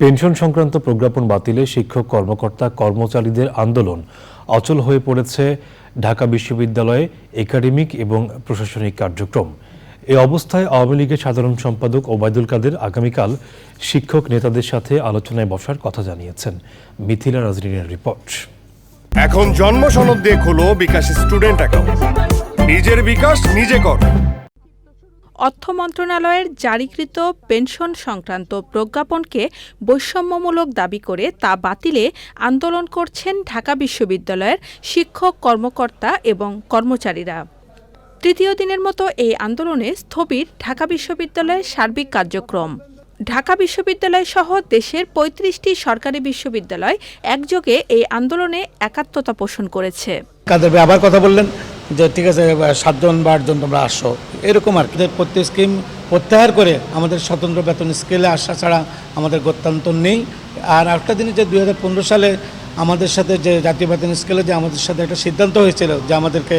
Pension সংক্রান্ত প্রজ্ঞাপন বাতিলে শিক্ষক, কর্মকর্তা, কর্মচারীদের আন্দোলন। অচল হয়ে পড়েছে ঢাকা বিশ্ববিদ্যালয়ে একাডেমিক এবং প্রশাসনিক কার্যক্রম। এই অবস্থায় আওয়ামী লীগের সাধারণ সম্পাদক ওবায়দুল কাদের আগামীকাল শিক্ষক নেতাদের সাথে আলোচনায় বসার কথা জানিয়েছেন। মিথিলা রাজরিনের রিপোর্ট। এখন জন্ম সনদ দিয়ে খোলো বিকাশ স্টুডেন্ট অ্যাকাউন্ট। নিজের বিকাশ নিজে কর। অর্থ মন্ত্রণালয়ের জারিকৃত পেনশন সংক্রান্ত প্রজ্ঞাপনকে বৈষম্যমূলক দাবি করে তা বাতিলে আন্দোলন করছেন ঢাকা বিশ্ববিদ্যালয়ের শিক্ষক কর্মকর্তা এবং কর্মচারীরা। তৃতীয় দিনের মতো এই আন্দোলনে স্থবির ঢাকা বিশ্ববিদ্যালয়ের সার্বিক কার্যক্রম। ঢাকা বিশ্ববিদ্যালয় সহ দেশের পঁয়ত্রিশটি সরকারি বিশ্ববিদ্যালয় একযোগে এই আন্দোলনে একাত্মতা পোষণ করেছে। কাদের আবার কথা বললেন? যে, ঠিক আছে সাতজন বা আটজন তোমরা আসো। এরকম আর কি। প্রত্যেক স্কিম প্রত্যাহার করে আমাদের স্বতন্ত্র বেতন স্কেলে আসা ছাড়া আমাদের গত্যান্তর নেই। আর একটা জিনিস যে দু হাজার পনেরো সালে আমাদের সাথে যে, জাতীয় বেতন স্কেলে যে, আমাদের সাথে একটা সিদ্ধান্ত হয়েছিল যে, আমাদেরকে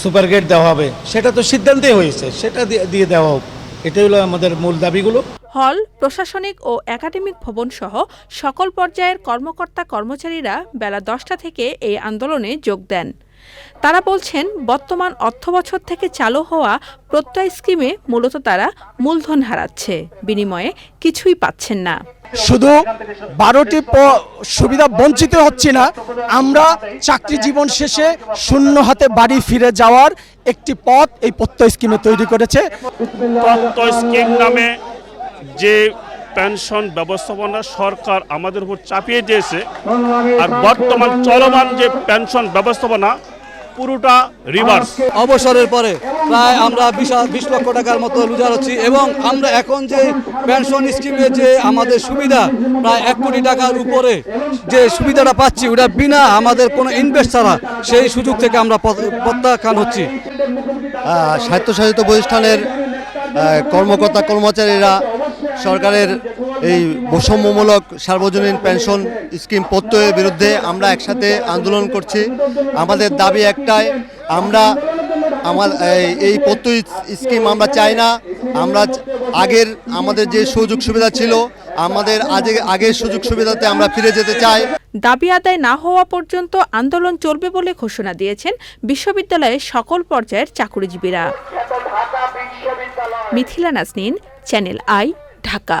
সুপার গেট দেওয়া হবে, সেটা তো সিদ্ধান্তেই হয়েছে, সেটা দিয়ে দেওয়া হোক। এটাই হলো আমাদের মূল দাবিগুলো। হল, প্রশাসনিক ও একাডেমিক ভবন সহ সকল পর্যায়ের কর্মকর্তা কর্মচারীরা বেলা দশটা থেকে এই আন্দোলনে যোগ দেন। তারা বলছেন বর্তমান অর্থবছর থেকে চালু হওয়া প্রত্যয় স্কিমে মূলত তারা মূলধন হারাচ্ছে। বিনিময়ে কিছুই পাচ্ছেন না। শুধু বারোটি সুবিধা বঞ্চিত হচ্ছি না আমরা চাকরি জীবন শেষে শূন্য হাতে বাড়ি ফিরে যাওয়ার একটি পথ এই প্রত্যয় স্কিমে তৈরি করেছে। প্রত্যয় স্কিম নামে যে পেনশন ব্যবস্থাপনা সরকার আমাদের উপর চাপিয়ে দিয়েছে আর বর্তমান চলমান যে পেনশন ব্যবস্থাপনা পুরোটা রিভার্স অবসরের পরে প্রায় আমরা বিশ বিশ লক্ষ টাকার মতো লুজার হচ্ছি এবং আমরা এখন যে পেনশন স্কিমে যে আমাদের সুবিধা প্রায় এক কোটি টাকার উপরে যে সুবিধাটা পাচ্ছি ওটা বিনা আমাদের কোনো ইনভেস্ট ছাড়া সেই সুযোগ থেকে আমরা প্রত্যাখ্যান হচ্ছি। স্বায়ত্তশাসিত প্রতিষ্ঠানের কর্মকর্তা কর্মচারীরা সরকারের এই বৈষম্যমূলক সার্বজনীন পেনশন স্কিম প্রত্যয়ের বিরুদ্ধে আমরা একসাথে আন্দোলন করছি। আমাদের দাবি একটাই, আমরা আমার এই- প্রত্যয় স্কিম আমরা চাই না। আমরা আগের আমাদের যে সুযোগ সুবিধা ছিল, আমাদের আগে, আগের সুযোগ সুবিধাতে আমরা ফিরে যেতে চাই। দাবি আদায় না হওয়া পর্যন্ত আন্দোলন চলবে বলে ঘোষণা দিয়েছেন বিশ্ববিদ্যালয়ের সকল পর্যায়ের চাকুরিজীবীরা। Mithila Nasnin channel I Dhaka.